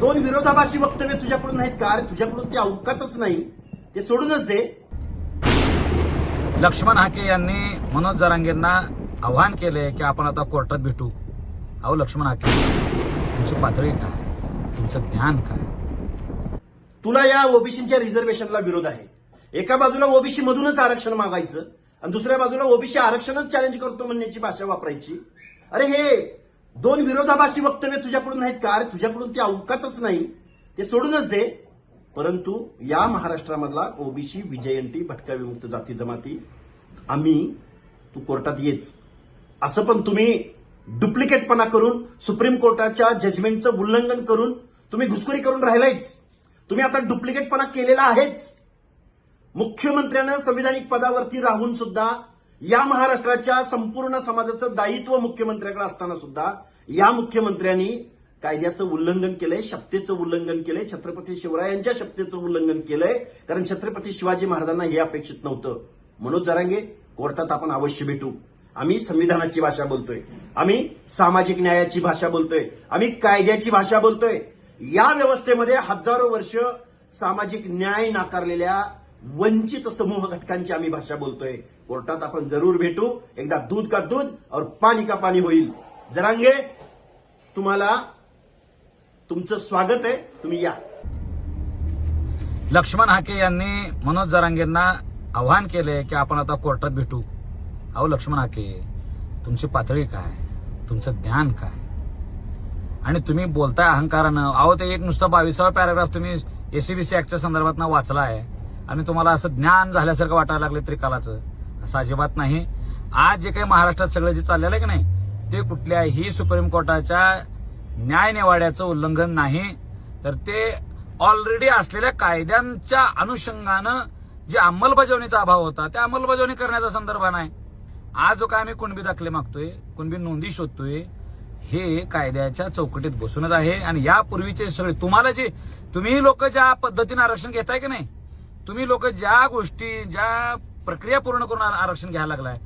दोन विरोधाभासी वक्तव्य तुझ्याकडून नाहीत का? अरे तुझ्याकडून ते अवकातच नाही. ते सोडूनच दे. लक्ष्मण हाके यांनी मनोज जरांगेंना आव्हान केले की आपण आता कोर्टात भेटू. अहो लक्ष्मण हाके तुमची पातळी काय? तुमचं ज्ञान काय? तुला या ओबीसीच्या रिझर्वेशनला विरोध आहे. एका बाजूला ओबीसी मधूनच आरक्षण मागायचं आणि दुसऱ्या बाजूला ओबीसी आरक्षणच चॅलेंज करतो म्हणण्याची भाषा वापरायची. अरे हे दोन विरोधाभासी वक्तव्य तुझ्याकडून नाहीत का? अरे तुझ्याकडून ते अवकातच नाही. ते सोडूनच दे. परंतु या महाराष्ट्रामधला ओबीसी विजयंती भटका विमुक्त जाती जमाती आम्ही तू कोर्टात येच. असं पण तुम्ही डुप्लिकेटपणा करून सुप्रीम कोर्टाच्या जजमेंटचं उल्लंघन करून तुम्ही घुसखोरी करून राहिलायच. तुम्ही आता डुप्लिकेटपणा केलेला आहेच. मुख्यमंत्र्यानं संविधानिक पदावरती राहून सुद्धा या महाराष्ट्राच्या संपूर्ण समाजाचं दायित्व मुख्यमंत्र्याकडे असताना सुद्धा या मुख्यमंत्र्यांनी कायद्याचं उल्लंघन केलंय शपथेचं उल्लंघन केलंय छत्रपती शिवरायांच्या शपथेचं उल्लंघन केलंय कारण छत्रपती शिवाजी महाराजांना हे अपेक्षित नव्हतं. मनोज जरांगे कोर्टात आपण अवश्य भेटू. आम्ही संविधानाची भाषा बोलतोय. आम्ही सामाजिक न्यायाची भाषा बोलतोय. आम्ही कायद्याची भाषा बोलतोय. या व्यवस्थेमध्ये हजारो वर्ष सामाजिक न्याय नाकारलेल्या वंचित समूह घटकांची आम्ही भाषा बोलतोय. कोर्टात आपण जरूर भेटू. एकदा दूध का दूध और पाणी का पाणी होईल. जरांगे तुम्हाला तुमचं स्वागत आहे. तुम्ही या. लक्ष्मण हाके यांनी मनोज जरांगेंना आव्हान केले की आपण आता कोर्टात भेटू. अहो लक्ष्मण हाके तुमची पातळी काय? तुमचं ज्ञान काय? आणि तुम्ही बोलताय अहंकारानं. अहो ते एक नुसतं बावीसावा पॅराग्राफ तुम्ही एसीबीसी ऍक्टच्या संदर्भात वाचला आहे आणि तुम्हाला असं ज्ञान झाल्यासारखं वाटायला लागले त्रिकालाचं. असं अजिबात नाही. आज जे काही महाराष्ट्रात सगळं जे चाललेलं आहे की नाही ते कुठल्याही सुप्रीम कोर्टाच्या न्यायनिवाड्याचं उल्लंघन नाही. तर ते ऑलरेडी असलेल्या कायद्यांच्या अनुषंगानं जे अंमलबजावणीचा अभाव होता त्या अंमलबजावणी करण्याचा संदर्भ नाही. आज जो काय आम्ही कुणबी दाखले मागतोय कुणबी नोंदी शोधतोय हे कायद्याच्या चौकटीत बसूनच आहे. आणि यापूर्वीचे सगळे तुम्हाला जे तुम्ही लोक ज्या पद्धतीने आरक्षण घेताय की नाही तुम्ही लोक ज्या गोष्टी ज्या प्रक्रिया पूर्ण करून आरक्षण घ्यायला लागलाय.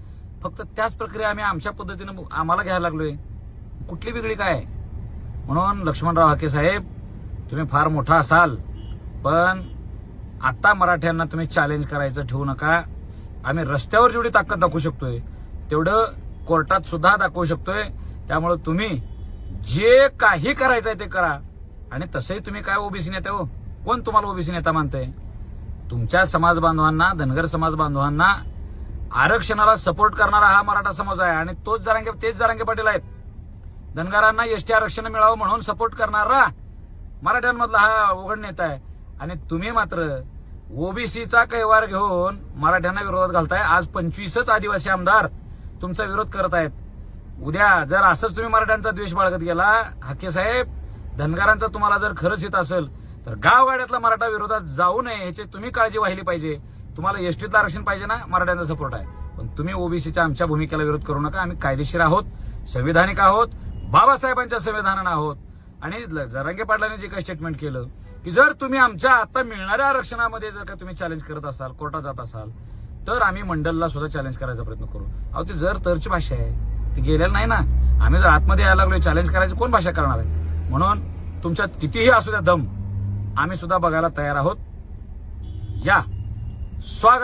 फक्त त्याच प्रक्रिया आम्ही आमच्या पद्धतीनं आम्हाला घ्यायला लागलोय. कुठली वेगळी काय? म्हणून लक्ष्मणराव हाके साहेब तुम्ही फार मोठा असाल पण आता मराठ्यांना तुम्ही चॅलेंज करायचं ठेवू नका. आम्ही रस्त्यावर जेवढी ताकद दाखवू शकतोय तेवढं कोर्टात सुद्धा दाखवू शकतोय. त्यामुळे तुम्ही जे काही करायचंय ते करा. आणि तसंही तुम्ही काय ओबीसी नेते हो? कोण तुम्हाला ओबीसी नेता मानतंय? तुमच्या समाज बांधवांना धनगर समाज बांधवांना आरक्षणाला सपोर्ट करणारा हा मराठा समाज आहे आणि तोच जरांगे तेच जरांगे पाटील आहेत. धनगरांना एसटी आरक्षण मिळावं म्हणून सपोर्ट करणारा मराठ्यांमधला हा उघड नेता आहे. आणि तुम्ही मात्र ओबीसीचा कैवार घेऊन मराठ्यांना विरोधात घालताय. आज पंचवीसच आदिवासी आमदार तुमचा विरोध करत आहेत. उद्या जर असंच तुम्ही मराठ्यांचा द्वेष बाळगत गेला हाके साहेब धनगरांचा तुम्हाला जर खरंच हित असेल तर गावगाड्यातला मराठा विरोधात जाऊ नये याची तुम्ही काळजी वाहिली पाहिजे. तुम्हाला एसटीतलं आरक्षण पाहिजे ना मराठ्यांचा सपोर्ट आहे. पण तुम्ही ओबीसीच्या आमच्या भूमिकेला विरोध करू नका. आम्ही कायदेशीर आहोत संविधानिक आहोत बाबासाहेबांच्या संविधानानं आहोत. आणि ल- जरांगे पाटलांनी जे काही स्टेटमेंट केलं की जर तुम्ही आमच्या आता मिळणाऱ्या आरक्षणामध्ये जर का तुम्ही चॅलेंज करत असाल कोर्टात जात असाल तर आम्ही मंडलला सुद्धा चॅलेंज करायचा प्रयत्न करू. अहो ती जर तरची भाषा आहे ती गेलेलं नाही ना. आम्ही जर आतमध्ये यायला लागलो चॅलेंज करायची कोण भाषा करणार आहे? म्हणून तुमच्यात कितीही असू द्या दम आम्ही सुद्धा बघायला तयार आहोत. या. स्वागत